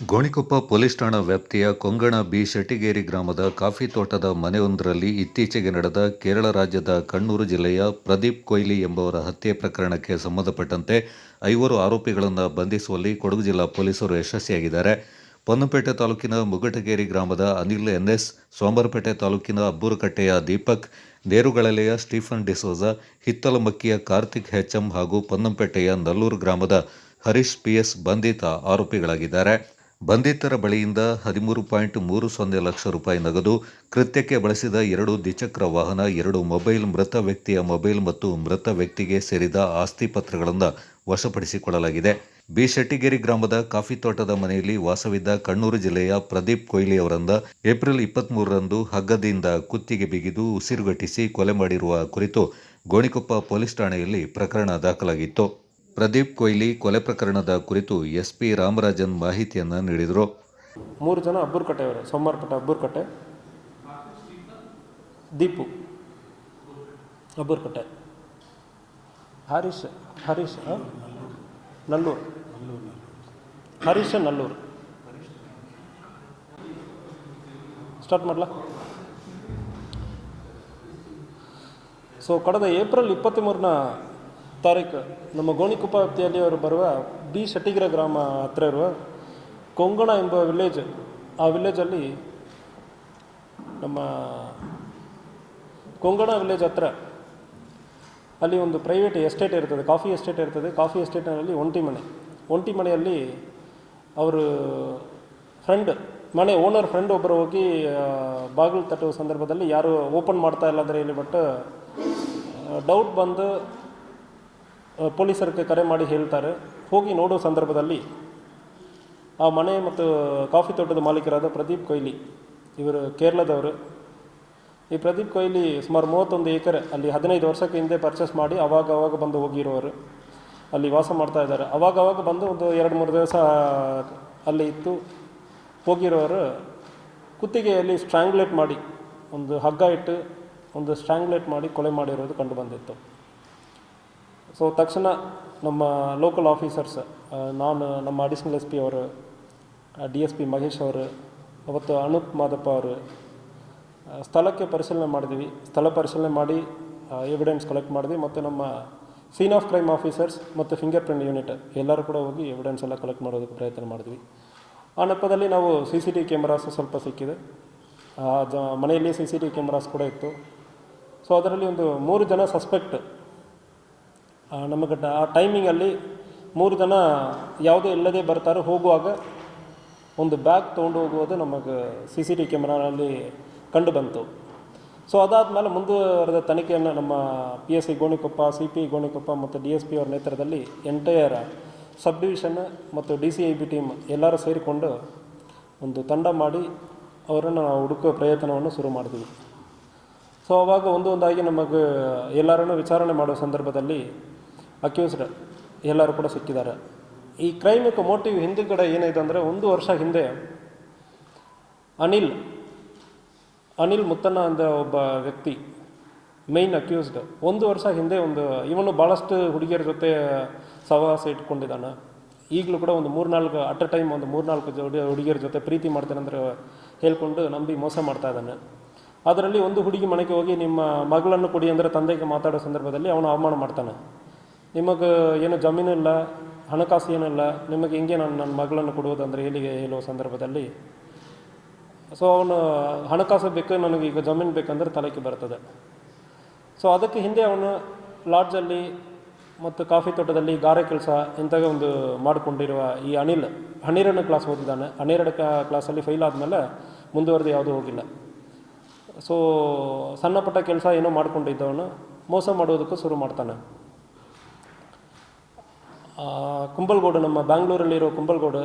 Gonikoppa police ಠಾಣಾ ವ್ಯಾಪ್ತಿಯ ಕೊಂಗಣ B Shettigeri ಗ್ರಾಮದ ಕಾಫಿ ತೋಟದ ಮನೆಯೊಂದರಲ್ಲಿ ಇತ್ತೀಚೆಗೆ ನಡೆದ ಕೇರಳ ರಾಜ್ಯದ ಕಣ್ಣೂರು ಜಿಲ್ಲೆಯ ಪ್ರದೀಪ್ ಕೊಯ್ಲಿ ಎಂಬವರ ಹತ್ಯೆ ಪ್ರಕರಣಕ್ಕೆ ಸಂಬಂಧಪಟ್ಟಂತೆ ಐವರು ಆರೋಪಿಗಳನ್ನು ಬಂಧಿಸುವಲ್ಲಿ ಕೊಡಗು ಜಿಲ್ಲಾ ಪೊಲೀಸರು ಯಶಸ್ವಿಯಾಗಿದ್ದಾರೆ. ಪೊನ್ನಪೇಟೆ ತಾಲೂಕಿನ ಮುಗಟಗೇರಿ ಗ್ರಾಮದ ಅನಿಲ್ ಎನ್ಎಸ್, ಸೋಮರಪೇಟೆ ತಾಲೂಕಿನ ಅಬ್ಬೂರುಕಟ್ಟೆಯ ದೀಪಕ್, ನೇರುಗಳಲೆಯ ಸ್ಟೀಫನ್ ಡಿಸೋಜ, ಹಿತ್ತಲಮಕ್ಕಿಯ ಕಾರ್ತಿಕ್ ಹೆಚ್ಎಂ ಹಾಗೂ ಪೊನ್ನಂಪೇಟೆಯ ನಲ್ಲೂರು ಗ್ರಾಮದ ಹರೀಶ್ ಪಿಎಸ್ ಬಂಧಿತ ಆರೋಪಿಗಳಾಗಿದ್ದಾರೆ. ಬಂಧಿತರ ಬಳಿಯಿಂದ ಹದಿಮೂರು ಪಾಯಿಂಟ್ ಮೂರು ಸೊನ್ನೆ ಲಕ್ಷ ರೂಪಾಯಿ ನಗದು, ಕೃತ್ಯಕ್ಕೆ ಬಳಸಿದ ಎರಡು ದ್ವಿಚಕ್ರ ವಾಹನ, ಎರಡು ಮೊಬೈಲ್ ಮೃತ ವ್ಯಕ್ತಿಯ ಮೊಬೈಲ್ ಮತ್ತು ಮೃತ ವ್ಯಕ್ತಿಗೆ ಸೇರಿದ ಆಸ್ತಿ ಪತ್ರಗಳನ್ನು ವಶಪಡಿಸಿಕೊಳ್ಳಲಾಗಿದೆ. ಬಿ ಶೆಟ್ಟಿಗೇರಿ ಗ್ರಾಮದ ಕಾಫಿ ತೋಟದ ಮನೆಯಲ್ಲಿ ವಾಸವಿದ್ದ ಕಣ್ಣೂರು ಜಿಲ್ಲೆಯ ಪ್ರದೀಪ್ ಕೊಯ್ಲಿ ಅವರಂದ ಏಪ್ರಿಲ್ ಇಪ್ಪತ್ತ್ಮೂರರಂದು ಹಗ್ಗದಿಂದ ಕುತ್ತಿಗೆ ಬಿಗಿದು ಉಸಿರುಗಟ್ಟಿಸಿ ಕೊಲೆ ಮಾಡಿರುವ ಕುರಿತು ಗೋಣಿಕೊಪ್ಪ ಪೊಲೀಸ್ ಠಾಣೆಯಲ್ಲಿ ಪ್ರಕರಣ ದಾಖಲಾಗಿತ್ತು. ಪ್ರದೀಪ್ ಕೊಯ್ಲಿ ಕೊಲೆ ಪ್ರಕರಣದ ಕುರಿತು ಎಸ್ ಪಿ ರಾಮರಾಜನ್ ಮಾಹಿತಿಯನ್ನು ನೀಡಿದರು. ಮೂರು ಜನ ಅಬ್ಬೂರ್ಕಟ್ಟೆಯವರು ಸೋಮವಾರಪೇಟೆ ಅಬ್ಬೂರ್ಕಟ್ಟೆ, ದೀಪು ಅಬ್ಬೂರ್ಕಟ್ಟೆ. ಹರೀಶ್ ಹರೀಶ್? ನಲ್ಲೂರು. ಹರೀಶ್, ನಲ್ಲೂರು. ಸ್ಟಾರ್ಟ್ ಮಾಡಲ? ಸೊ ಕಳೆದ ಏಪ್ರಿಲ್ ಇಪ್ಪತ್ತ್ಮೂರನ ತಾರೀಕು ನಮ್ಮ ಗೋಣಿಕೊಪ್ಪ ವ್ಯಾಪ್ತಿಯಲ್ಲಿ ಅವರು ಬರುವ ಬಿ ಶಟಿಗಿರ ಗ್ರಾಮ ಹತ್ತಿರ ಇರುವ ಕೊಂಗಣ ಎಂಬ ವಿಲೇಜ್ ಆ ವಿಲೇಜಲ್ಲಿ ನಮ್ಮ ಕೊಂಗಣ ವಿಲೇಜ್ ಹತ್ರ ಅಲ್ಲಿ ಒಂದು ಪ್ರೈವೇಟ್ ಎಸ್ಟೇಟ್ ಇರ್ತದೆ ಕಾಫಿ ಎಸ್ಟೇಟ್ ಇರ್ತದೆ. ಕಾಫಿ ಎಸ್ಟೇಟ್ನಲ್ಲಿ ಒಂಟಿ ಮನೆ ಒಂಟಿ ಮನೆಯಲ್ಲಿ ಅವರು ಫ್ರೆಂಡ್ ಮನೆ ಓನರ್ ಫ್ರೆಂಡ್ ಒಬ್ಬರು ಹೋಗಿ ಬಾಗಿಲು ತಟ್ಟುವ ಸಂದರ್ಭದಲ್ಲಿ ಯಾರು ಓಪನ್ ಮಾಡ್ತಾ ಇಲ್ಲ ಅಂದರೆ ಹೇಳಿ ಬಟ್ ಡೌಟ್ ಬಂದು ಪೊಲೀಸರಿಗೆ ಕರೆ ಮಾಡಿ ಹೇಳ್ತಾರೆ. ಹೋಗಿ ನೋಡೋ ಸಂದರ್ಭದಲ್ಲಿ ಆ ಮನೆ ಮತ್ತು ಕಾಫಿ ತೋಟದ ಮಾಲೀಕರಾದ ಪ್ರದೀಪ್ ಕೊಯ್ಲಿ ಇವರು ಕೇರಳದವರು. ಈ ಪ್ರದೀಪ್ ಕೊಯ್ಲಿ ಸುಮಾರು ಮೂವತ್ತೊಂದು ಎಕರೆ, ಅಲ್ಲಿ ಹದಿನೈದು ವರ್ಷಕ್ಕೆ ಹಿಂದೆ ಪರ್ಚೇಸ್ ಮಾಡಿ ಅವಾಗ ಅವಾಗ ಬಂದು ಹೋಗಿರೋರು. ಅಲ್ಲಿ ವಾಸ ಮಾಡ್ತಾ ಇದ್ದಾರೆ. ಅವಾಗ ಅವಾಗ ಬಂದು ಒಂದು ಎರಡು ಮೂರು ದಿವಸ ಅಲ್ಲಿ ಇತ್ತು. ಹೋಗಿರೋರು ಕುತ್ತಿಗೆಯಲ್ಲಿ ಸ್ಟ್ರ್ಯಾಂಗ್ಲೇಟ್ ಮಾಡಿ, ಒಂದು ಹಗ್ಗ ಇಟ್ಟು ಒಂದು ಸ್ಟ್ರ್ಯಾಂಗ್ಲೇಟ್ ಮಾಡಿ ಕೊಲೆ ಮಾಡಿರೋದು ಕಂಡು ಬಂದಿತ್ತು. ಸೊ ತಕ್ಷಣ ನಮ್ಮ ಲೋಕಲ್ ಆಫೀಸರ್ಸ್ ನಾನು, ನಮ್ಮ ಅಡಿಷ್ನಲ್ ಎಸ್ ಪಿ ಅವರು ಡಿ ಎಸ್ ಪಿ ಮಹೇಶ್ ಅವರು, ಅವತ್ತು ಅನೂಪ್ ಮಾದಪ್ಪ ಅವರು ಸ್ಥಳಕ್ಕೆ ಪರಿಶೀಲನೆ ಮಾಡಿದ್ವಿ. ಸ್ಥಳ ಪರಿಶೀಲನೆ ಮಾಡಿ ಎವಿಡೆನ್ಸ್ ಕಲೆಕ್ಟ್ ಮಾಡಿದ್ವಿ. ಮತ್ತು ನಮ್ಮ ಸೀನ್ ಆಫ್ ಕ್ರೈಮ್ ಆಫೀಸರ್ಸ್ ಮತ್ತು ಫಿಂಗರ್ ಪ್ರಿಂಟ್ ಯೂನಿಟ್ ಎಲ್ಲರೂ ಕೂಡ ಹೋಗಿ ಎವಿಡೆನ್ಸ್ ಎಲ್ಲ ಕಲೆಕ್ಟ್ ಮಾಡೋದಕ್ಕೆ ಪ್ರಯತ್ನ ಮಾಡಿದ್ವಿ. ಆ ನೆಪದಲ್ಲಿ ನಾವು ಸಿ ಸಿ ಟಿ ಕ್ಯಾಮ್ರಾಸ್ ಸ್ವಲ್ಪ ಸಿಕ್ಕಿದೆ. ಜ, ಮನೆಯಲ್ಲಿ ಸಿ ಸಿ ಟಿ ಕ್ಯಾಮ್ರಾಸ್ ಕೂಡ ಇತ್ತು. ಸೊ ಅದರಲ್ಲಿ ಒಂದು ಮೂರು ಜನ ಸಸ್ಪೆಕ್ಟ್ ನಮಗೆ ಆ ಟೈಮಿಂಗಲ್ಲಿ ಮೂರು ಜನ ಯಾವುದೋ ಇಲ್ಲದೆ ಬರ್ತಾರೆ, ಹೋಗುವಾಗ ಒಂದು ಬ್ಯಾಗ್ ತೊಗೊಂಡು ಹೋಗುವುದು ನಮಗೆ ಸಿ ಸಿ ಟಿ ಕ್ಯಾಮ್ರಾನಲ್ಲಿ ಕಂಡು ಬಂತು. ಸೊ ಅದಾದಮೇಲೆ ಮುಂದುವರೆದ ತನಿಖೆಯನ್ನು ನಮ್ಮ P S C Gonikoppa C P Gonikoppa ಮತ್ತು ಡಿ ಎಸ್ ಪಿ ಅವರ ನೇತೃತ್ವದಲ್ಲಿ ಎಂಟೈರ್ ಸಬ್ ಡಿವಿಷನ್ ಮತ್ತು D C I B team ಎಲ್ಲರೂ ಸೇರಿಕೊಂಡು ಒಂದು ತಂಡ ಮಾಡಿ ಅವರನ್ನು ನಾವು ಹುಡುಕುವ ಪ್ರಯತ್ನವನ್ನು ಶುರು ಮಾಡಿದ್ವಿ ಸೊ ಅವಾಗ ಒಂದು ಒಂದಾಗಿ ನಮಗೆ ಎಲ್ಲರನ್ನು ವಿಚಾರಣೆ ಮಾಡುವ ಸಂದರ್ಭದಲ್ಲಿ ಅಕ್ಯೂಸ್ಡ್ ಎಲ್ಲರೂ ಕೂಡ ಸಿಕ್ಕಿದ್ದಾರೆ. ಈ ಕ್ರೈಮಿಕ್ ಮೋಟಿವ್ ಹಿಂದುಗಡೆ ಏನಿದೆ ಅಂದರೆ ಒಂದು ವರ್ಷ ಹಿಂದೆ ಅನಿಲ್ ಅನಿಲ್ ಮುತ್ತಣ್ಣ ಅಂತ ಒಬ್ಬ ವ್ಯಕ್ತಿ ಮೇಯ್ನ್ ಅಕ್ಯೂಸ್ಡ್ ಒಂದು ವರ್ಷ ಹಿಂದೆ ಒಂದು ಇವನು ಭಾಳಷ್ಟು ಹುಡುಗಿಯರ ಜೊತೆ ಸಹವಾಸ ಇಟ್ಕೊಂಡಿದ್ದಾನೆ. ಈಗಲೂ ಕೂಡ ಒಂದು ಮೂರ್ನಾಲ್ಕು ಅಟ್ ಅ ಟೈಮ್ ಒಂದು ಮೂರ್ನಾಲ್ಕು ಜೋಡಿ ಹುಡುಗಿಯರ ಜೊತೆ ಪ್ರೀತಿ ಮಾಡ್ತೇನೆ ಅಂದರೆ ಹೇಳ್ಕೊಂಡು ನಂಬಿ ಮೋಸ ಮಾಡ್ತಾ ಇದ್ದಾನೆ. ಅದರಲ್ಲಿ ಒಂದು ಹುಡುಗಿ ಮನೆಗೆ ಹೋಗಿ ನಿಮ್ಮ ಮಗಳನ್ನು ಕೊಡಿ ಅಂದರೆ ತಂದೆಗೆ ಮಾತಾಡೋ ಸಂದರ್ಭದಲ್ಲಿ ಅವನು ಅವಮಾನ ಮಾಡ್ತಾನೆ. ನಿಮಗೆ ಏನು ಜಮೀನು ಇಲ್ಲ, ಹಣಕಾಸು ಏನಿಲ್ಲ ನಿಮಗೆ ಹಿಂಗೆ ನಾನು ನನ್ನ ಮಗಳನ್ನು ಕೊಡುವುದಂದರೆ ಹೇಳಿಗೆ ಹೇಳುವ ಸಂದರ್ಭದಲ್ಲಿ? ಸೊ ಅವನು ಹಣಕಾಸು ಬೇಕು, ನನಗೆ ಈಗ ಜಮೀನು ಬೇಕಂದ್ರೆ ತಲೆಗೆ ಬರ್ತದೆ. ಸೊ ಅದಕ್ಕೆ ಹಿಂದೆ ಅವನು ಲಾಡ್ಜಲ್ಲಿ ಮತ್ತು ಕಾಫಿ ತೋಟದಲ್ಲಿ ಗಾರೆ ಕೆಲಸ ಇಂಥವೇ ಒಂದು ಮಾಡಿಕೊಂಡಿರುವ ಈ ಅನಿಲ್. ಹನ್ನೆರಡನೇ ಕ್ಲಾಸ್ ಓದಿದ್ದಾನೆ. ಹನ್ನೆರಡು ಕ್ಲಾಸಲ್ಲಿ ಫೈಲ್ ಆದಮೇಲೆ ಮುಂದುವರೆದು ಯಾವುದೂ ಹೋಗಿಲ್ಲ. ಸೊ ಸಣ್ಣ ಪುಟ್ಟ ಕೆಲಸ ಏನೋ ಮಾಡಿಕೊಂಡಿದ್ದವನು, ಮೋಸ ಮಾಡೋದಕ್ಕೂ ಶುರು ಮಾಡ್ತಾನೆ. ಕುಂಬಲ್ಗೋಡು, ನಮ್ಮ ಬ್ಯಾಂಗ್ಳೂರಲ್ಲಿರೋ ಕುಂಬಲ್ಗೋಡು,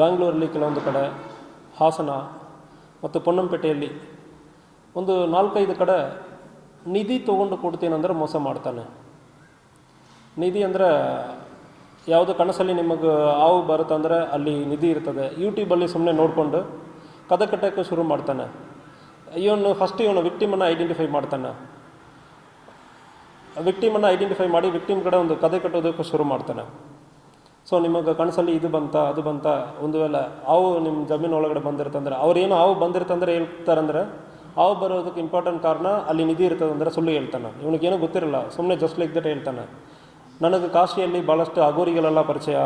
ಬ್ಯಾಂಗ್ಳೂರಲ್ಲಿ ಕೆಲವೊಂದು ಕಡೆ ಹಾಸನ ಮತ್ತು ಪೊನ್ನಂಪೇಟೆಯಲ್ಲಿ ಒಂದು ನಾಲ್ಕೈದು ಕಡೆ ನಿಧಿ ತೊಗೊಂಡು ಕೊಡ್ತೀನಂದ್ರೆ ಮೋಸ ಮಾಡ್ತಾನೆ. ನಿಧಿ ಅಂದರೆ ಯಾವುದೋ ಕನಸಲ್ಲಿ ನಿಮಗೆ ಹಾವು ಬರುತ್ತಂದರೆ ಅಲ್ಲಿ ನಿಧಿ ಇರ್ತದೆ. ಯೂಟ್ಯೂಬಲ್ಲಿ ಸುಮ್ಮನೆ ನೋಡಿಕೊಂಡು ಕದ ಕಟ್ಟೋಕ್ಕೆ ಶುರು ಮಾಡ್ತಾನೆ. ಇವನು ಫಸ್ಟ್ ಇವನು ವಿಕ್ಟಿಮನ್ನು ಐಡೆಂಟಿಫೈ ಮಾಡ್ತಾನೆ. ವಿಕ್ಟಿಮನ್ನು ಐಡೆಂಟಿಫೈ ಮಾಡಿ ವಿಕ್ಟಿಮ್ ಕಡೆ ಒಂದು ಕತೆ ಕಟ್ಟೋದಕ್ಕೆ ಶುರು ಮಾಡ್ತಾನೆ. ಸೊ ನಿಮಗೆ ಕನಸಲ್ಲಿ ಇದು ಬಂತ, ಅದು ಬಂತ, ಒಂದು ವೇಳೆ ಹಾವು ನಿಮ್ಮ ಜಮೀನು ಒಳಗಡೆ ಬಂದಿರ್ತಂದ್ರೆ ಅವ್ರೇನು ಹಾವು ಬಂದಿರ್ತಂದ್ರೆ ಹೇಳ್ತಾರಂದ್ರೆ, ಹಾವು ಬರೋದಕ್ಕೆ ಇಂಪಾರ್ಟೆಂಟ್ ಕಾರಣ ಅಲ್ಲಿ ನಿಧಿ ಇರ್ತದಂದ್ರೆ ಸುಳ್ಳು ಹೇಳ್ತಾನೆ. ಇವನಿಗೇನು ಗೊತ್ತಿರಲ್ಲ ಸುಮ್ಮನೆ ಜಸ್ಟ್ ಲೈಕ್ ದಟ್ ಹೇಳ್ತಾನೆ. ನನಗೆ ಕಾಶಿಯಲ್ಲಿ ಭಾಳಷ್ಟು ಅಗೋರಿಗಳೆಲ್ಲ ಪರಿಚಯ.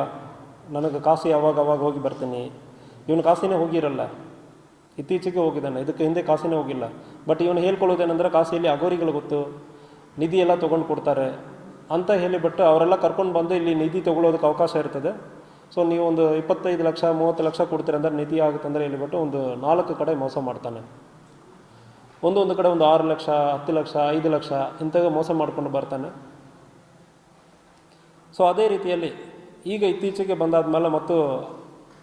ನನಗೆ ಕಾಶಿ ಯಾವಾಗ ಅವಾಗ ಹೋಗಿ ಬರ್ತೀನಿ. ಇವನು ಕಾಶಿನೇ ಹೋಗಿರಲ್ಲ. ಇತ್ತೀಚೆಗೆ ಹೋಗಿದ್ದಾನೆ. ಇದಕ್ಕೆ ಹಿಂದೆ ಕಾಸಿನೇ ಹೋಗಿಲ್ಲ. ಬಟ್ ಇವನು ಹೇಳ್ಕೊಳ್ಳೋದೇನೆಂದ್ರೆ ಕಾಸಿಯಲ್ಲಿ ಅಗೋರಿಗಳು ಗೊತ್ತು. ನಿಧಿ ಎಲ್ಲ ತೊಗೊಂಡು ಕೊಡ್ತಾರೆ ಅಂತ ಹೇಳಿಬಿಟ್ಟು ಅವರೆಲ್ಲ ಕರ್ಕೊಂಡು ಬಂದು ಇಲ್ಲಿ ನಿಧಿ ತೊಗೊಳೋದಕ್ಕೆ ಅವಕಾಶ ಇರ್ತದೆ. ಸೊ ನೀವು ಒಂದು ಇಪ್ಪತ್ತೈದು ಲಕ್ಷ, ಮೂವತ್ತು ಲಕ್ಷ ಕೊಡ್ತೀರ ಅಂದರೆ ನಿಧಿ ಆಗುತ್ತೆ ಅಂದರೆ ಹೇಳಿಬಿಟ್ಟು ಒಂದು ನಾಲ್ಕು ಕಡೆ ಮೋಸ ಮಾಡ್ತಾನೆ. ಒಂದೊಂದು ಕಡೆ ಒಂದು ಆರು ಲಕ್ಷ, ಹತ್ತು ಲಕ್ಷ, ಐದು ಲಕ್ಷ ಇಂಥ ಮೋಸ ಮಾಡ್ಕೊಂಡು ಬರ್ತಾನೆ. ಸೊ ಅದೇ ರೀತಿಯಲ್ಲಿ ಈಗ ಇತ್ತೀಚೆಗೆ ಬಂದಾದ್ಮೇಲೆ ಮತ್ತು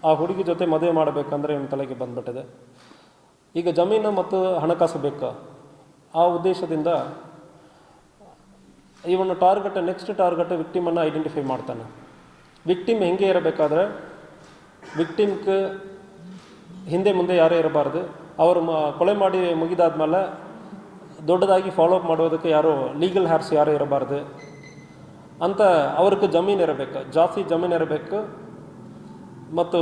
ಆ ಹುಡುಗಿ ಜೊತೆ ಮದುವೆ ಮಾಡಬೇಕಂದ್ರೆ ಇವನ ತಲೆಗೆ ಬಂದ್ಬಿಟ್ಟಿದೆ. ಈಗ ಜಮೀನು ಮತ್ತು ಹಣಕಾಸು ಬೇಕು. ಆ ಉದ್ದೇಶದಿಂದ ಇವನು ಟಾರ್ಗೆಟ್ ನೆಕ್ಸ್ಟ್ ಟಾರ್ಗೆಟ್ ವಿಕ್ಟಿಮನ್ನು ಐಡೆಂಟಿಫೈ ಮಾಡ್ತಾನೆ. ವಿಕ್ಟಿಮ್ ಹೆಂಗೆ ಇರಬೇಕಾದ್ರೆ ವಿಕ್ಟಿಮ್ಗೆ ಹಿಂದೆ ಮುಂದೆ ಯಾರೇ ಇರಬಾರ್ದು. ಅವರು ಮ, ಕೊಲೆ ಮಾಡಿ ಮುಗಿದಾದ್ಮೇಲೆ ದೊಡ್ಡದಾಗಿ ಫಾಲೋ ಅಪ್ ಮಾಡೋದಕ್ಕೆ ಯಾರು ಲೀಗಲ್ ಹ್ಯಾರ್ಸ್ ಯಾರು ಇರಬಾರ್ದು. ಅಂತ ಅವ್ರಿಗೆ ಜಮೀನು ಇರಬೇಕು, ಜಾಸ್ತಿ ಜಮೀನು ಇರಬೇಕು. ಮತ್ತು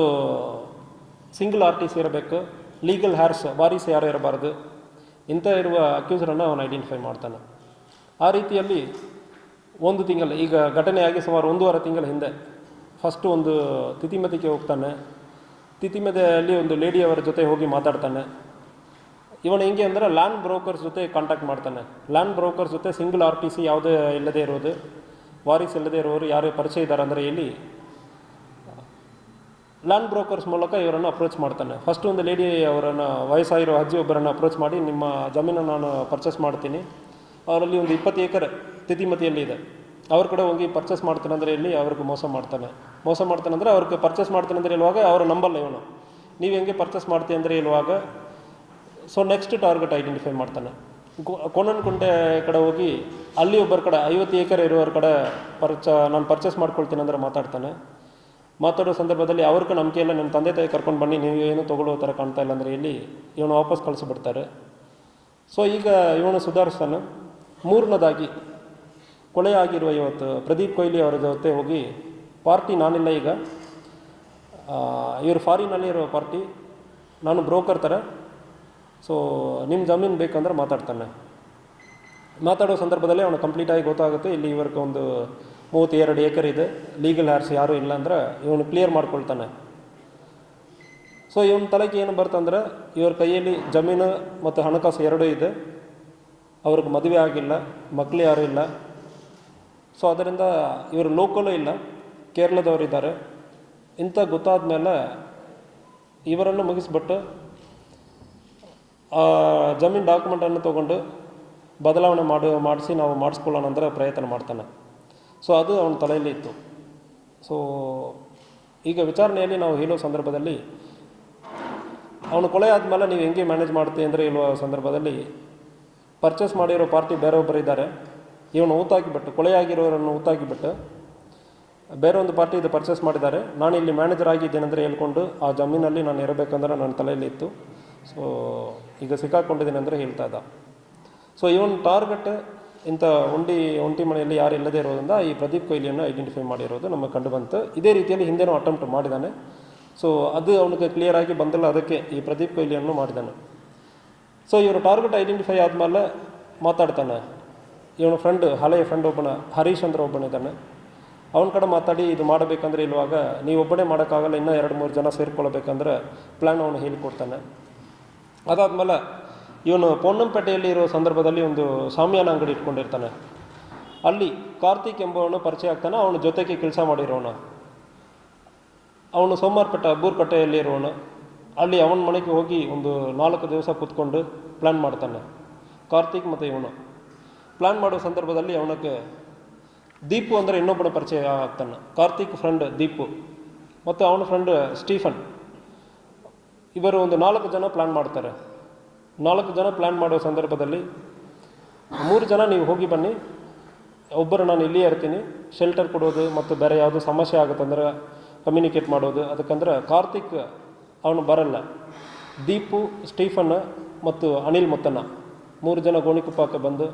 ಸಿಂಗಲ್ ಆರ್ಟಿಸ್ಟ್ ಇರಬೇಕು ಲೀಗಲ್ ಹ್ಯಾರ್ಸ್ ವಾರಿಸ್ ಯಾರು ಇರಬಾರ್ದು. ಇಂಥ ಇರುವ ಅಕ್ಯೂಸರನ್ನು ಅವನು ಐಡೆಂಟಿಫೈ ಮಾಡ್ತಾನೆ. ಆ ರೀತಿಯಲ್ಲಿ ಒಂದು ತಿಂಗಳು, ಈಗ ಘಟನೆಯಾಗಿ ಸುಮಾರು ಒಂದೂವರೆ ತಿಂಗಳ ಹಿಂದೆ ಫಸ್ಟು ಒಂದು ತಿಥಿಮತಿಗೆ ಹೋಗ್ತಾನೆ. ತಿಥಿಮತೆಯಲ್ಲಿ ಒಂದು ಲೇಡಿಯವರ ಜೊತೆ ಹೋಗಿ ಮಾತಾಡ್ತಾನೆ. ಇವನು ಹೆಂಗೆ ಅಂದರೆ ಲ್ಯಾಂಡ್ ಬ್ರೋಕರ್ಸ್ ಜೊತೆ ಕಾಂಟ್ಯಾಕ್ಟ್ ಮಾಡ್ತಾನೆ. ಲ್ಯಾಂಡ್ ಬ್ರೋಕರ್ಸ್ ಜೊತೆ ಸಿಂಗಲ್ ಆರ್ ಟಿ ಸಿ ಯಾವುದೇ ಇಲ್ಲದೆ ಇರೋದು. ವಾರಿಸ್ ಇಲ್ಲದೆ ಇರೋರು, ಯಾರೇ ಪರಿಚಯ ಇದ್ದಾರೆ ಅಂದರೆ ಇಲ್ಲಿ ಲ್ಯಾಂಡ್ ಬ್ರೋಕರ್ಸ್ ಮೂಲಕ ಇವರನ್ನು ಅಪ್ರೋಚ್ ಮಾಡ್ತಾನೆ. ಫಸ್ಟ್ ಒಂದು ಲೇಡಿ ಅವರನ್ನು, ವಯಸ್ಸಾಗಿರೋ ಅಜ್ಜಿ ಒಬ್ಬರನ್ನು ಅಪ್ರೋಚ್ ಮಾಡಿ, ನಿಮ್ಮ ಜಮೀನನ್ನು ನಾನು ಪರ್ಚೇಸ್ ಮಾಡ್ತೀನಿ. ಅವರಲ್ಲಿ ಒಂದು ಇಪ್ಪತ್ತು ಏಕರ್ ತಿಥಿಮತಿಯಲ್ಲಿ ಇದೆ. ಅವ್ರ ಕಡೆ ಹೋಗಿ ಪರ್ಚೇಸ್ ಮಾಡ್ತಾನೆ ಅಂದರೆ ಇಲ್ಲಿ ಅವ್ರಿಗೆ ಮೋಸ ಮಾಡ್ತಾನೆ. ಮೋಸ ಮಾಡ್ತಾನೆ ಅಂದರೆ ಅವ್ರಿಗೆ ಪರ್ಚೇಸ್ ಮಾಡ್ತಾನೆ ಅಂದರೆ ಹೇಳುವಾಗ ಅವರು ನಂಬಲ್ಲ ಇವನು. ನೀವು ಹೆಂಗೆ ಪರ್ಚೇಸ್ ಮಾಡ್ತೀವಿ ಅಂದರೆ ಇಲ್ವಾಗ? ಸೊ ನೆಕ್ಸ್ಟ್ ಟಾರ್ಗೆಟ್ ಐಡೆಂಟಿಫೈ ಮಾಡ್ತಾನೆ. ಕೋಣನಕುಂಟೆ ಕಡೆ ಹೋಗಿ ಅಲ್ಲಿ ಒಬ್ಬರ ಕಡೆ, ಐವತ್ತು ಏಕರ್ ಇರೋರ ಕಡೆ ಪರ್ಚ ನಾನು ಪರ್ಚೇಸ್ ಮಾಡ್ಕೊಳ್ತೀನಿ ಅಂದರೆ ಮಾತಾಡ್ತಾನೆ. ಮಾತಾಡೋ ಸಂದರ್ಭದಲ್ಲಿ ಅವ್ರಿಗೆ ನಂಬಿಕೆ ಇಲ್ಲ ನನ್ನ ತಂದೆ ತಾಯಿ ಕರ್ಕೊಂಡು ಬನ್ನಿ, ನೀವು ಏನು ತೊಗೊಳ್ಳೋ ಥರ ಕಾಣ್ತಾ ಇಲ್ಲ ಅಂದರೆ ಇಲ್ಲಿ ಇವನು ವಾಪಸ್ ಕಳಿಸ್ಬಿಡ್ತಾರೆ. ಸೊ ಈಗ ಇವನು ಸುಧಾರಿಸ್ತಾನೆ. ಮೂರನೇದಾಗಿ ಕೊಲೆ ಆಗಿರುವ ಇವತ್ತು ಪ್ರದೀಪ್ ಕೊಹ್ಲಿ ಅವರ ಜೊತೆ ಹೋಗಿ ಪಾರ್ಟಿ ನಾನಿಲ್ಲ ಈಗ. ಇವರು ಫಾರಿನಲ್ಲಿ ಇರೋ ಪಾರ್ಟಿ. ನಾನು ಬ್ರೋಕರ್ ಥರ. ಸೊ ನಿಮ್ಮ ಜಮೀನು ಬೇಕಂದ್ರೆ ಮಾತಾಡ್ತಾನೆ. ಮಾತಾಡೋ ಸಂದರ್ಭದಲ್ಲಿ ಅವನು ಕಂಪ್ಲೀಟಾಗಿ ಗೊತ್ತಾಗುತ್ತೆ. ಇಲ್ಲಿ ಇವ್ರಿಗೆ ಒಂದು ಮೂವತ್ತೆರಡು ಏಕರ್ ಇದೆ. ಲೀಗಲ್ ಹ್ಯಾರ್ಸ್ ಯಾರೂ ಇಲ್ಲ ಅಂದ್ರೆ ಇವನು ಕ್ಲಿಯರ್ ಮಾಡ್ಕೊಳ್ತಾನೆ. ಸೊ ಇವನ ತಲೆಗೆ ಏನು ಬರ್ತಂದ್ರೆ ಇವ್ರ ಕೈಯಲ್ಲಿ ಜಮೀನು ಮತ್ತು ಹಣಕಾಸು ಎರಡೂ ಇದೆ. ಅವ್ರಿಗೆ ಮದುವೆ ಆಗಿಲ್ಲ. ಮಕ್ಕಳು ಯಾರೂ ಇಲ್ಲ. ಸೊ ಅದರಿಂದ ಇವರು ಲೋಕಲು ಇಲ್ಲ, ಕೇರಳದವರಿದ್ದಾರೆ. ಇಂಥ ಗೊತ್ತಾದ ಮೇಲೆ ಇವರನ್ನು ಮುಗಿಸ್ಬಿಟ್ಟು ಜಮೀನು ಡಾಕ್ಯುಮೆಂಟನ್ನು ತೊಗೊಂಡು ಬದಲಾವಣೆ ಮಾಡಿ, ಮಾಡಿಸಿ ನಾವು ಮಾಡಿಸ್ಕೊಳ್ಳೋಣ ಅಂದರೆ ಪ್ರಯತ್ನ ಮಾಡ್ತಾನೆ. ಸೊ ಅದು ಅವನ ತಲೆಯಲ್ಲಿ ಇತ್ತು. ಸೊ ಈಗ ವಿಚಾರಣೆಯಲ್ಲಿ ನಾವು ಹೇಳೋ ಸಂದರ್ಭದಲ್ಲಿ, ಅವನು ಕೊಲೆ ಆದಮೇಲೆ ನೀವು ಹೆಂಗೆ ಮ್ಯಾನೇಜ್ ಮಾಡ್ತೀವಿ ಅಂದರೆ ಹೇಳುವ ಸಂದರ್ಭದಲ್ಲಿ ಪರ್ಚೇಸ್ ಮಾಡಿರೋ ಪಾರ್ಟಿ ಇದ್ದಾರೆ. ಇವನು ಊತಾಕಿಬಿಟ್ಟು, ಕೊಲೆಯಾಗಿರೋರನ್ನು ಊತಾಕಿಬಿಟ್ಟು ಬೇರೆ ಒಂದು ಪಾರ್ಟಿ ಇದು ಪರ್ಚೇಸ್ ಮಾಡಿದ್ದಾರೆ. ನಾನು ಇಲ್ಲಿ ಮ್ಯಾನೇಜರ್ ಆಗಿದ್ದೇನೆ ಅಂದರೆ ಹೇಳ್ಕೊಂಡು ಆ ಜಮೀನಲ್ಲಿ ನಾನು ಇರಬೇಕಂದ್ರೆ ನನ್ನ ತಲೆಯಲ್ಲಿ ಇತ್ತು. ಸೊ ಈಗ ಸಿಕ್ಕಾಕೊಂಡಿದ್ದೀನಿ ಅಂದರೆ ಹೇಳ್ತಾ ಇದ್ದ. ಸೊ ಇವನು ಟಾರ್ಗೆಟ್ ಇಂಥ ಒಂಟಿ ಒಂಟಿ ಮನೆಯಲ್ಲಿ ಯಾರು ಇಲ್ಲದೇ ಇರೋದ್ರಿಂದ ಈ ಪ್ರದೀಪ್ ಕೊಹ್ಲಿಯನ್ನು ಐಡೆಂಟಿಫೈ ಮಾಡಿರೋದು ನಮಗೆ ಕಂಡು ಬಂತು ಇದೇ ರೀತಿಯಲ್ಲಿ ಹಿಂದೆನೂ ಅಟೆಂಪ್ಟ್ ಮಾಡಿದ್ದಾನೆ ಸೊ ಅದು ಅವನಿಗೆ ಕ್ಲಿಯರ್ ಆಗಿ ಬಂದಿಲ್ಲ ಅದಕ್ಕೆ ಈ ಪ್ರದೀಪ್ ಕೊಹ್ಲಿಯನ್ನು ಮಾಡಿದ್ದಾನೆ ಸೊ ಇವರು ಟಾರ್ಗೆಟ್ ಐಡೆಂಟಿಫೈ ಆದಮೇಲೆ ಮಾತಾಡ್ತಾನೆ. ಇವನ ಫ್ರೆಂಡ್ ಹಳೆಯ ಫ್ರೆಂಡ್ ಒಬ್ಬನ, ಹರೀಶ್ ಅಂದ್ರೆ ಒಬ್ಬನಿದ್ದಾನೆ ಅವನ ಕಡೆ ಮಾತಾಡಿ, ಇದು ಮಾಡಬೇಕಂದ್ರೆ ಇಲ್ವಾಗ ನೀವೊಬ್ಬನೇ ಮಾಡೋಕ್ಕಾಗಲ್ಲ, ಇನ್ನೂ ಎರಡು, ಮೂರು ಜನ ಸೇರ್ಕೊಳ್ಬೇಕಂದ್ರೆ ಪ್ಲ್ಯಾನ್ ಅವನು ಹೇಳಿಕೊಡ್ತಾನೆ ಅದಾದಮೇಲೆ ಇವನು ಪೊನ್ನಂಪೇಟೆಯಲ್ಲಿ ಇರೋ ಸಂದರ್ಭದಲ್ಲಿ ಒಂದು ಸಾಮ್ಯಾನ ಅಂಗಡಿ ಇಟ್ಕೊಂಡಿರ್ತಾನೆ. ಅಲ್ಲಿ ಕಾರ್ತಿಕ್ ಎಂಬವನು ಪರಿಚಯ ಆಗ್ತಾನೆ, ಅವನ ಜೊತೆಗೆ ಕೆಲಸ ಮಾಡಿರೋನು. ಅವನು ಸೋಮವಾರಪೇಟೆ ಬೂರ್ಕಟ್ಟೆಯಲ್ಲಿ ಇರೋನು. ಅಲ್ಲಿ ಅವನ ಮನೆಗೆ ಹೋಗಿ ಒಂದು ನಾಲ್ಕು ದಿವಸ ಕೂತ್ಕೊಂಡು ಪ್ಲ್ಯಾನ್ ಮಾಡ್ತಾನೆ. ಕಾರ್ತಿಕ್ ಮತ್ತು ಇವನು. ಪ್ಲ್ಯಾನ್ ಮಾಡೋ ಸಂದರ್ಭದಲ್ಲಿ ಅವನಿಗೆ ದೀಪು ಅಂದರೆ ಇನ್ನೊಬ್ಬನ ಪರಿಚಯ ಆಗ್ತಾನೆ. ಕಾರ್ತಿಕ್ ಫ್ರೆಂಡ್ ದೀಪು. ಮತ್ತು ಅವನ ಫ್ರೆಂಡ್ ಸ್ಟೀಫನ್. ಇವರು ಒಂದು ನಾಲ್ಕು ಜನ ಪ್ಲ್ಯಾನ್ ಮಾಡ್ತಾರೆ. ನಾಲ್ಕು ಜನ ಪ್ಲ್ಯಾನ್ ಮಾಡೋ ಸಂದರ್ಭದಲ್ಲಿ ಮೂರು ಜನ ನೀವು ಹೋಗಿ ಬನ್ನಿ. ಒಬ್ಬರು ನಾನು ಇಲ್ಲಿಯೇ ಇರ್ತೀನಿ. ಶೆಲ್ಟರ್ ಕೊಡೋದು ಮತ್ತು ಬೇರೆ ಯಾವುದು ಸಮಸ್ಯೆ ಆಗುತ್ತಂದ್ರೆ ಕಮ್ಯುನಿಕೇಟ್ ಮಾಡೋದು. ಅದಕ್ಕಂದ್ರೆ ಕಾರ್ತಿಕ್ ಅವನು ಬರಲ್ಲ. ದೀಪು, ಸ್ಟೀಫನ್ ಮತ್ತು ಅನಿಲ್ ಮುತ್ತಣ್ಣ. ಮೂರು ಜನ ಗೋಣಿಕೊಪ್ಪಕ್ಕೆ ಬಂದು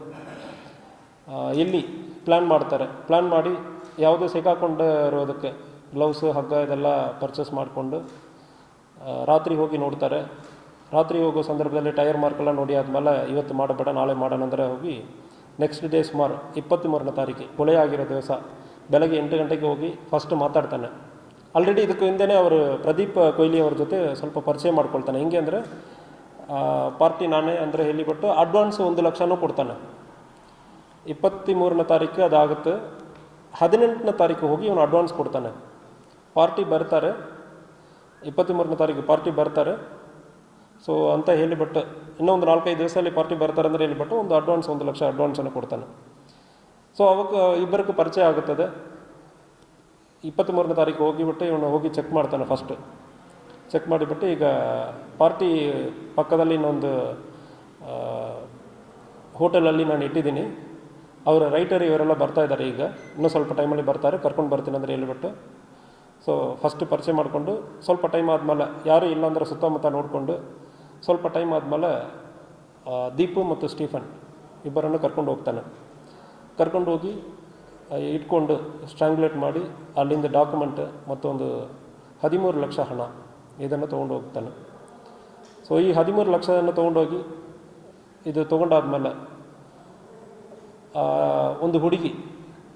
ಇಲ್ಲಿ ಪ್ಲ್ಯಾನ್ ಮಾಡ್ತಾರೆ. ಪ್ಲ್ಯಾನ್ ಮಾಡಿ ಯಾವುದೇ ಸಿಕ್ಕಾಕೊಂಡಿರೋದಕ್ಕೆ ಗ್ಲೌಸು ಹಗ್ಗ ಇದೆಲ್ಲ ಪರ್ಚೇಸ್ ಮಾಡಿಕೊಂಡು ರಾತ್ರಿ ಹೋಗಿ ನೋಡ್ತಾರೆ. ರಾತ್ರಿ ಹೋಗೋ ಸಂದರ್ಭದಲ್ಲಿ ಟೈರ್ ಮಾರ್ಕೆಲ್ಲ ನೋಡಿ ಆದಮೇಲೆ ಇವತ್ತು ಮಾಡಬೇಡ, ನಾಳೆ ಮಾಡೋಣ ಅಂದರೆ ಹೋಗಿ ನೆಕ್ಸ್ಟ್ ಡೇ ಸುಮಾರು ಇಪ್ಪತ್ತ್ಮೂರನೇ ತಾರೀಕು ಕೊಲೆ ಆಗಿರೋ ದಿವಸ ಬೆಳಗ್ಗೆ ಎಂಟು ಗಂಟೆಗೆ ಹೋಗಿ ಫಸ್ಟ್ ಮಾತಾಡ್ತಾನೆ. ಆಲ್ರೆಡಿ ಇದಕ್ಕೂ ಹಿಂದೆನೇ ಅವರು ಪ್ರದೀಪ್ ಕೊಹ್ಲಿ ಅವ್ರ ಜೊತೆ ಸ್ವಲ್ಪ ಪರಿಚಯ ಮಾಡ್ಕೊಳ್ತಾನೆ. ಹೆಂಗೆ ಅಂದರೆ ಪಾರ್ಟಿ ನಾನೇ ಅಂದರೆ ಹೇಳಿಬಿಟ್ಟು ಅಡ್ವಾನ್ಸ್ ಒಂದು ಲಕ್ಷನೂ ಕೊಡ್ತಾನೆ. ಇಪ್ಪತ್ತ್ಮೂರನೇ ತಾರೀಕು ಅದಾಗುತ್ತೆ. ಹದಿನೆಂಟನೇ ತಾರೀಕು ಹೋಗಿ ಇವನು ಅಡ್ವಾನ್ಸ್ ಕೊಡ್ತಾನೆ. ಪಾರ್ಟಿ ಬರ್ತಾರೆ. ಇಪ್ಪತ್ತ್ಮೂರನೇ ತಾರೀಕು ಪಾರ್ಟಿ ಬರ್ತಾರೆ. ಸೊ ಅಂತ ಹೇಳಿಬಿಟ್ಟು ಇನ್ನೊಂದು ನಾಲ್ಕೈದು ದಿವಸದಲ್ಲಿ ಪಾರ್ಟಿ ಬರ್ತಾರೆ ಅಂದರೆ ಹೇಳಿಬಿಟ್ಟು ಒಂದು ಅಡ್ವಾನ್ಸ್ ಒಂದು ಲಕ್ಷ ಅಡ್ವಾನ್ಸನ್ನು ಕೊಡ್ತಾನೆ. ಸೊ ಅವಾಗ ಇಬ್ಬರಿಗೂ ಪರಿಚಯ ಆಗುತ್ತದೆ. ಇಪ್ಪತ್ತ್ಮೂರನೇ ತಾರೀಕು ಹೋಗಿಬಿಟ್ಟು ಇವನು ಹೋಗಿ ಚೆಕ್ ಮಾಡ್ತಾನೆ ಫಸ್ಟ್ ಚೆಕ್ ಮಾಡಿಬಿಟ್ಟು ಈಗ ಪಾರ್ಟಿ ಪಕ್ಕದಲ್ಲಿ ಇನ್ನೊಂದು ಹೋಟೆಲಲ್ಲಿ ನಾನು ಇಟ್ಟಿದ್ದೀನಿ. ಅವರ ರೈಟರ್ ಇವರೆಲ್ಲ ಬರ್ತಾ ಇದ್ದಾರೆ ಈಗ. ಇನ್ನೂ ಸ್ವಲ್ಪ ಟೈಮಲ್ಲಿ ಬರ್ತಾರೆ. ಕರ್ಕೊಂಡು ಬರ್ತೀನಿ ಅಂದರೆ ಹೇಳ್ಬಿಟ್ಟು. ಸೊ ಫಸ್ಟ್ ಪರಿಚಯ ಮಾಡಿಕೊಂಡು ಸ್ವಲ್ಪ ಟೈಮ್ ಆದಮೇಲೆ ಯಾರೂ ಇಲ್ಲಾಂದ್ರೆ ಸುತ್ತಮುತ್ತ ನೋಡಿಕೊಂಡು ಸ್ವಲ್ಪ ಟೈಮ್ ಆದಮೇಲೆ ದೀಪು ಮತ್ತು ಸ್ಟೀಫನ್ ಇಬ್ಬರನ್ನು ಕರ್ಕೊಂಡು ಹೋಗ್ತಾನೆ. ಕರ್ಕೊಂಡು ಹೋಗಿ ಇಟ್ಕೊಂಡು ಸ್ಟ್ರಾಂಗ್ಲೇಟ್ ಮಾಡಿ ಅಲ್ಲಿಂದ ಡಾಕ್ಯುಮೆಂಟ್ ಮತ್ತೊಂದು ಹದಿಮೂರು ಲಕ್ಷ ಹಣ ಇದನ್ನು ತೊಗೊಂಡು ಹೋಗ್ತಾನೆ. ಸೊ ಈ ಹದಿಮೂರು ಲಕ್ಷವನ್ನು ತೊಗೊಂಡೋಗಿ ಇದು ತೊಗೊಂಡಾದ್ಮೇಲೆ ಒಂದು ಹುಡುಗಿ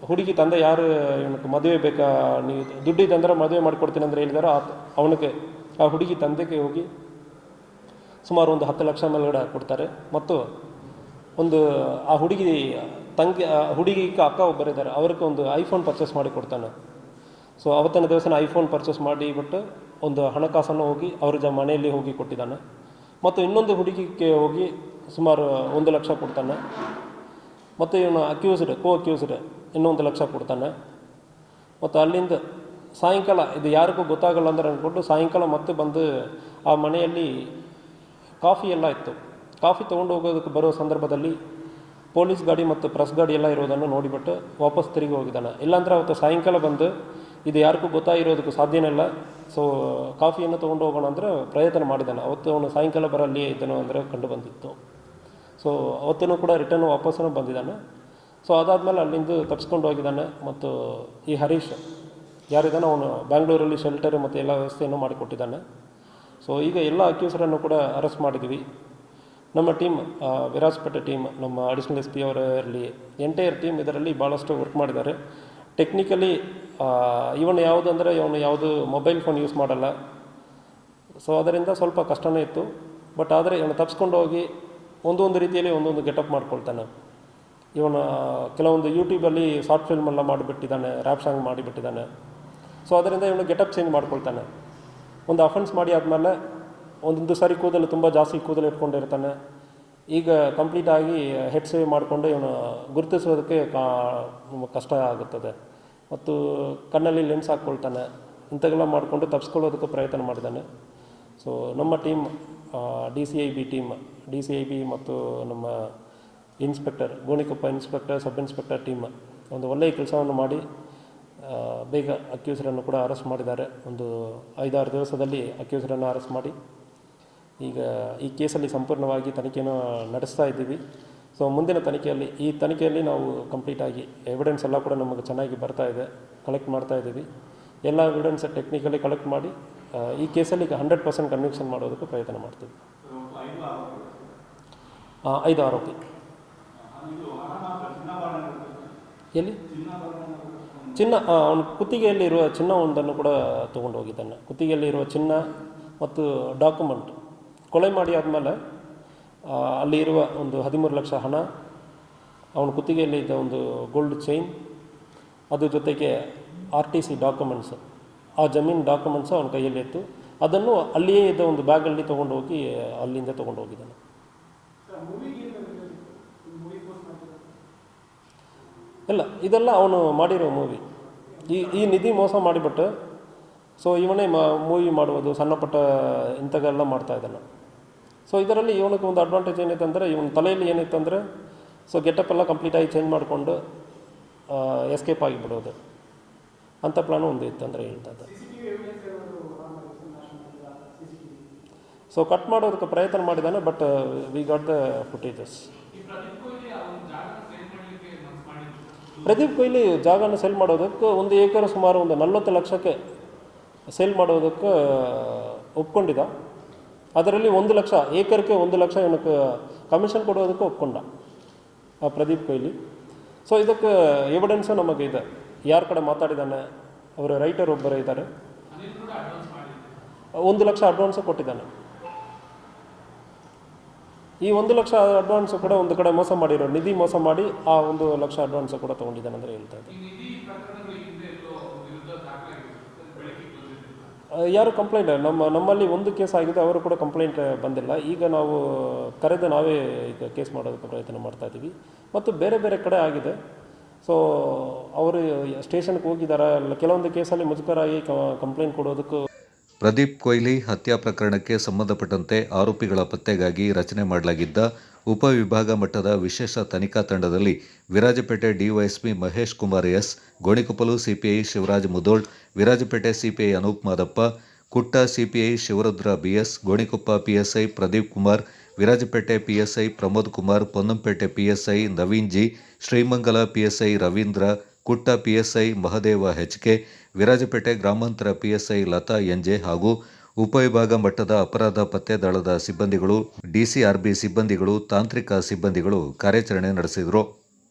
ಹುಡುಗಿ ತಂದೆ ಯಾರು ಇವನಿಗೆ ಮದುವೆ ಬೇಕಾ ನೀವು ದುಡ್ಡಿದಂದ್ರೆ ಮದುವೆ ಮಾಡಿಕೊಡ್ತೀನಿ ಅಂದರೆ ಹೇಳಿದಾರೋ ಆ ಅವನಿಗೆ, ಆ ಹುಡುಗಿ ತಂದೆಗೆ ಹೋಗಿ ಸುಮಾರು ಒಂದು ಹತ್ತು ಲಕ್ಷ ಮೇಲ್ಗಡೆ ಕೊಡ್ತಾರೆ. ಮತ್ತು ಒಂದು, ಆ ಹುಡುಗಿ ತಂಗಿ ಹುಡುಗಿ ಅಕ್ಕ ಒಬ್ಬರಿದ್ದಾರೆ ಅವ್ರಿಗೆ ಒಂದು ಐಫೋನ್ ಪರ್ಚೇಸ್ ಮಾಡಿ ಕೊಡ್ತಾನೆ. ಸೊ, ಅವತ್ತಿನ ದಿವಸನ ಐಫೋನ್ ಪರ್ಚೇಸ್ ಮಾಡಿಬಿಟ್ಟು ಒಂದು ಹಣಕಾಸನ್ನು ಹೋಗಿ ಅವ್ರ ಜ ಮನೆಯಲ್ಲಿ ಹೋಗಿ ಕೊಟ್ಟಿದ್ದಾನೆ. ಮತ್ತು ಇನ್ನೊಂದು ಹುಡುಗಿಗೆ ಹೋಗಿ ಸುಮಾರು ಒಂದು ಲಕ್ಷ ಕೊಡ್ತಾನೆ. ಮತ್ತು ಇವನು ಅಕ್ಯೂಸ್ಡ್ ಕೋ ಅಕ್ಯೂಸ್ಡ್ ಇನ್ನೊಂದು ಲಕ್ಷ ಕೊಡ್ತಾನೆ. ಮತ್ತು ಅಲ್ಲಿಂದ ಸಾಯಂಕಾಲ, ಇದು ಯಾರಿಗೂ ಗೊತ್ತಾಗಲ್ಲ ಅಂದ್ರೆ ಅಂದ್ಕೊಂಡು ಸಾಯಂಕಾಲ ಮತ್ತೆ ಬಂದು ಆ ಮನೆಯಲ್ಲಿ ಕಾಫಿ ಎಲ್ಲ ಇತ್ತು. ಕಾಫಿ ತೊಗೊಂಡು ಹೋಗೋದಕ್ಕೆ ಬರೋ ಸಂದರ್ಭದಲ್ಲಿ ಪೊಲೀಸ್ ಗಾಡಿ ಮತ್ತು ಪ್ರೆಸ್ ಗಾಡಿ ಎಲ್ಲ ಇರೋದನ್ನು ನೋಡಿಬಿಟ್ಟು ವಾಪಸ್ ತಿರುಗಿ ಹೋಗಿದ್ದಾನೆ. ಇಲ್ಲಾಂದ್ರೆ ಅವತ್ತು ಸಾಯಂಕಾಲ ಬಂದು ಇದು ಯಾರಿಗೂ ಗೊತ್ತಾಗಿರೋದಕ್ಕೆ ಸಾಧ್ಯನೇ ಇಲ್ಲ. ಸೊ ಕಾಫಿಯನ್ನು ತೊಗೊಂಡು ಹೋಗೋಣ ಅಂದರೆ ಪ್ರಯತ್ನ ಮಾಡಿದ್ದಾನೆ. ಅವತ್ತು ಅವನು ಸಾಯಂಕಾಲ ಬರಲ್ಲಿಯೇ ಇದ್ದನು ಅಂದರೆ ಕಂಡು ಬಂದಿತ್ತು. ಸೊ ಅವತ್ತೂ ಕೂಡ ರಿಟರ್ನ್ ವಾಪಸ್ಸೂ ಬಂದಿದ್ದಾನೆ. ಸೊ ಅದಾದಮೇಲೆ ಅಲ್ಲಿಂದ ತಪ್ಸ್ಕೊಂಡು ಹೋಗಿದ್ದಾನೆ ಮತ್ತು ಈ ಹರೀಶ್, ಯಾರಿದ್ದಾನೆ ಅವನು ಬ್ಯಾಂಗ್ಳೂರಲ್ಲಿ ಶೆಲ್ಟರ್ ಮತ್ತು ಎಲ್ಲ ವ್ಯವಸ್ಥೆಯನ್ನು ಮಾಡಿಕೊಟ್ಟಿದ್ದಾನೆ. ಸೊ ಈಗ ಎಲ್ಲ ಅಕ್ಯೂಸರನ್ನು ಕೂಡ ಅರೆಸ್ಟ್ ಮಾಡಿದ್ವಿ. ನಮ್ಮ ಟೀಮ್ ವಿರಾಜ್ಪೇಟೆ ಟೀಮ್ ನಮ್ಮ ಅಡಿಷನಲ್ ಎಸ್ ಪಿ ಅವರೇ ಎಂಟೈರ್ ಟೀಮ್ ಇದರಲ್ಲಿ ಭಾಳಷ್ಟು ವರ್ಕ್ ಮಾಡಿದ್ದಾರೆ. ಟೆಕ್ನಿಕಲಿ ಇವನು ಯಾವುದಂದರೆ ಇವನು ಯಾವುದು ಮೊಬೈಲ್ ಫೋನ್ ಯೂಸ್ ಮಾಡಲ್ಲ. ಸೊ ಅದರಿಂದ ಸ್ವಲ್ಪ ಕಷ್ಟನೇ ಇತ್ತು. ಬಟ್ ಆದರೆ ಇವನು ತಪ್ಸ್ಕೊಂಡು ಹೋಗಿ ಒಂದೊಂದು ರೀತಿಯಲ್ಲಿ ಒಂದೊಂದು ಗೆಟಪ್ ಮಾಡ್ಕೊಳ್ತಾನೆ. ಇವನು, ಕೆಲವೊಂದು ಯೂಟ್ಯೂಬಲ್ಲಿ ಶಾರ್ಟ್ ಫಿಲ್ಮ್ ಎಲ್ಲ ಮಾಡಿಬಿಟ್ಟಿದ್ದಾನೆ ರ್ಯಾಪ್ ಸಾಂಗ್ ಮಾಡಿಬಿಟ್ಟಿದ್ದಾನೆ. ಸೊ ಅದರಿಂದ ಇವನು ಗೆಟಪ್ ಚೇಂಜ್ ಮಾಡ್ಕೊಳ್ತಾನೆ. ಒಂದು ಅಫೆನ್ಸ್ ಮಾಡಿ ಆದಮೇಲೆ ಒಂದೊಂದು ಸಾರಿ ಕೂದಲು ತುಂಬ ಜಾಸ್ತಿ ಕೂದಲು ಇಟ್ಕೊಂಡಿರ್ತಾನೆ. ಈಗ ಕಂಪ್ಲೀಟಾಗಿ ಹೆಡ್ ಸೇವ್ ಮಾಡಿಕೊಂಡು ಇವನು ಗುರುತಿಸೋದಕ್ಕೆ ಕಷ್ಟ ಆಗುತ್ತದೆ. ಮತ್ತು ಕಣ್ಣಲ್ಲಿ ಲೆನ್ಸ್ ಹಾಕ್ಕೊಳ್ತಾನೆ. ಇಂಥವೆಲ್ಲ ಮಾಡಿಕೊಂಡು ತಪ್ಸ್ಕೊಳ್ಳೋದಕ್ಕೆ ಪ್ರಯತ್ನ ಮಾಡಿದ್ದಾನೆ ಸೊ ನಮ್ಮ team D C I B team D C I B ಮತ್ತು ನಮ್ಮ inspector Gonikoppa inspector sub inspector team ಒಂದು ಒಳ್ಳೆಯ ಕೆಲಸವನ್ನು ಮಾಡಿ ಬೇಗ ಅಕ್ಯೂಸರನ್ನು ಕೂಡ ಅರೆಸ್ಟ್ ಮಾಡಿದ್ದಾರೆ. ಒಂದು ಐದಾರು ದಿವಸದಲ್ಲಿ ಅಕ್ಯೂಸರನ್ನು ಅರೆಸ್ಟ್ ಮಾಡಿ. ಈಗ ಈ ಕೇಸಲ್ಲಿ ಸಂಪೂರ್ಣವಾಗಿ ತನಿಖೆಯನ್ನು ನಡೆಸ್ತಾ ಇದ್ದೀವಿ. ಸೊ ಮುಂದಿನ ತನಿಖೆಯಲ್ಲಿ, ಈ ತನಿಖೆಯಲ್ಲಿ ನಾವು ಕಂಪ್ಲೀಟಾಗಿ ಎವಿಡೆನ್ಸ್ ಎಲ್ಲ ಕೂಡ ನಮಗೆ ಚೆನ್ನಾಗಿ ಬರ್ತಾ ಇದೆ ಕಲೆಕ್ಟ್ ಮಾಡ್ತಾ ಇದ್ದೀವಿ. ಎಲ್ಲ ಎವಿಡೆನ್ಸ್ ಟೆಕ್ನಿಕಲಿ ಕಲೆಕ್ಟ್ ಮಾಡಿ ಈ ಕೇಸಲ್ಲಿ ಈಗ ಹಂಡ್ರೆಡ್ ಪರ್ಸೆಂಟ್ ಕನ್ವಿಕ್ಷನ್ ಮಾಡೋದಕ್ಕೆ ಪ್ರಯತ್ನ ಮಾಡ್ತೀವಿ. ಐದು ಆರೋಪಿ. ಎಲ್ಲಿ? ಚಿನ್ನ ಅವನು ಕುತ್ತಿಗೆಯಲ್ಲಿರುವ ಚಿನ್ನ ಒಂದನ್ನು ಕೂಡ ತೊಗೊಂಡು ಹೋಗಿದ್ದಾನೆ ಕುತ್ತಿಗೆಯಲ್ಲಿರುವ ಚಿನ್ನ ಮತ್ತು ಡಾಕ್ಯುಮೆಂಟ್. ಕೊಲೆ ಮಾಡಿ ಆದಮೇಲೆ ಅಲ್ಲಿ ಇರುವ ಒಂದು ಹದಿಮೂರು ಲಕ್ಷ ಹಣ, ಅವನ ಕುತ್ತಿಗೆಯಲ್ಲಿ ಇದ್ದ ಒಂದು ಗೋಲ್ಡ್ ಚೈನ್ ಅದ್ರ ಜೊತೆಗೆ ಆರ್ ಟಿ ಸಿ ಡಾಕ್ಯುಮೆಂಟ್ಸ್ ಆ ಜಮೀನು ಡಾಕ್ಯುಮೆಂಟ್ಸ್ ಅವನ ಕೈಯಲ್ಲಿತ್ತು ಅದನ್ನು ಅಲ್ಲಿಯೇ ಇದ್ದ ಒಂದು ಬ್ಯಾಗಲ್ಲಿ ತೊಗೊಂಡು ಹೋಗಿ ಅಲ್ಲಿಂದ ತೊಗೊಂಡು ಹೋಗಿದ್ದಾನೆ. ಇಲ್ಲ ಇದೆಲ್ಲ ಅವನು ಮಾಡಿರೋ ಮೂವಿ ಈ ಈ ನಿಧಿ ಮೋಸ ಮಾಡಿಬಿಟ್ಟು ಸೊ ಇವನೇ ಮೂವಿ ಮಾಡುವುದು ಸಣ್ಣ ಪುಟ್ಟ ಇಂಥವೆಲ್ಲ ಮಾಡ್ತಾ ಇದ್ದಾನೆ. ಸೊ ಇದರಲ್ಲಿ ಇವನಿಗೆ ಒಂದು ಅಡ್ವಾಂಟೇಜ್ ಏನಿತ್ತು ಅಂದರೆ ಇವನ ತಲೆಯಲ್ಲಿ ಏನಿತ್ತು ಅಂದರೆ ಸೊ ಗೆಟಪ್ ಎಲ್ಲ ಕಂಪ್ಲೀಟಾಗಿ ಚೇಂಜ್ ಮಾಡಿಕೊಂಡು ಎಸ್ಕೇಪ್ ಆಗಿಬಿಡೋದು. ಅಂಥ ಪ್ಲಾನು ಒಂದು ಇತ್ತು ಅಂದರೆ ಹೇಳ್ತಾ ಸೊ ಕಟ್ ಮಾಡೋದಕ್ಕೆ ಪ್ರಯತ್ನ ಮಾಡಿದ್ದಾನೆ but we got the footages Pradeep Kohli ಜಾಗನ ಸೆಲ್ ಮಾಡೋದಕ್ಕೆ ಒಂದು ಏಕರ್ ಸುಮಾರು ಒಂದು ನಲ್ವತ್ತು ಲಕ್ಷಕ್ಕೆ ಸೇಲ್ ಮಾಡೋದಕ್ಕೆ ಒಪ್ಕೊಂಡಿದ್ದ ಅದರಲ್ಲಿ ಒಂದು ಲಕ್ಷ ಏಕರ್ಗೆ ಒಂದು ಲಕ್ಷ ಇವನಕ್ಕೆ ಕಮಿಷನ್ ಕೊಡೋದಕ್ಕೆ ಒಪ್ಕೊಂಡ ಪ್ರದೀಪ್ ಕೊಹ್ಲಿ. ಸೊ ಇದಕ್ಕೆ ಎವಿಡೆನ್ಸು ನಮಗೆ ಇದೆ ಯಾರ ಕಡೆ ಮಾತಾಡಿದ್ದಾನೆ? ಅವರ ರೈಟರ್ ಒಬ್ಬರು ಇದ್ದಾರೆ. ಒಂದು ಲಕ್ಷ ಅಡ್ವಾನ್ಸ್ ಕೊಟ್ಟಿದ್ದಾನೆ. ಈ ಒಂದು ಲಕ್ಷ ಅಡ್ವಾನ್ಸ್ ಕೂಡ ಒಂದು ಕಡೆ ಮೋಸ ಮಾಡಿರೋ, ನಿಧಿ ಮೋಸ ಮಾಡಿ ಆ ಒಂದು ಲಕ್ಷ ಅಡ್ವಾನ್ಸ್ ಕೂಡ ತೊಗೊಂಡಿದ್ದಾನೆ ಅಂದರೆ ಹೇಳ್ತಾ ಇದ್ದೆ ಯಾರು ಕಂಪ್ಲೇಂಟ್ ನಮ್ಮ, ನಮ್ಮಲ್ಲಿ ಒಂದು ಕೇಸ್ ಆಗಿದೆ, ಅವರು ಕೂಡ ಕಂಪ್ಲೇಂಟ್ ಬಂದಿಲ್ಲ. ಈಗ ನಾವು ಕರೆದು ನಾವೇ ಈಗ ಕೇಸ್ ಮಾಡೋದಕ್ಕೆ ಪ್ರಯತ್ನ ಮಾಡ್ತಾ ಇದ್ದೀವಿ. ಮತ್ತು ಬೇರೆ ಬೇರೆ ಕಡೆ ಆಗಿದೆ. ಸೊ ಅವರು ಸ್ಟೇಷನ್ಗೆ ಹೋಗಿದ್ದಾರೆ ಕೆಲವೊಂದು ಕೇಸಲ್ಲಿ ಮುಜುಗರಾಗಿ ಕಂಪ್ಲೇಂಟ್ ಕೊಡೋದಕ್ಕೂ ಪ್ರದೀಪ್ ಕೊಹ್ಲಿ ಹತ್ಯಾ ಪ್ರಕರಣಕ್ಕೆ ಸಂಬಂಧಪಟ್ಟಂತೆ ಆರೋಪಿಗಳ ಪತ್ತೆಗಾಗಿ ರಚನೆ ಮಾಡಲಾಗಿದ್ದ ಉಪವಿಭಾಗ ಮಟ್ಟದ ವಿಶೇಷ ತನಿಖಾ ತಂಡದಲ್ಲಿ Virajpet DYSP Mahesh Kumar S, Gonikoppal CPI Shivaraj Mudhol Virajpet CPI Anoop Madappa Kutta CPI Shivarudra, BS Gonikoppa, PSI Pradeep Kumar, Virajpet PSI Pramod Kumar, Ponnampet PSI Naveen G, Srimangala PSI Ravindra, Kutta PSI Mahadeva HK, Virajpet ಗ್ರಾಮಾಂತರ PSI Lata MJ ಹಾಗೂ ಉಪವಿಭಾಗ ಮಟ್ಟದ ಅಪರಾಧ ಪತ್ತೆ ದಳದ ಸಿಬ್ಬಂದಿಗಳು, ಡಿಸಿಆರ್ಬಿ ಸಿಬ್ಬಂದಿಗಳು, ತಾಂತ್ರಿಕ ಸಿಬ್ಬಂದಿಗಳು ಕಾರ್ಯಾಚರಣೆ ನಡೆಸಿದರು.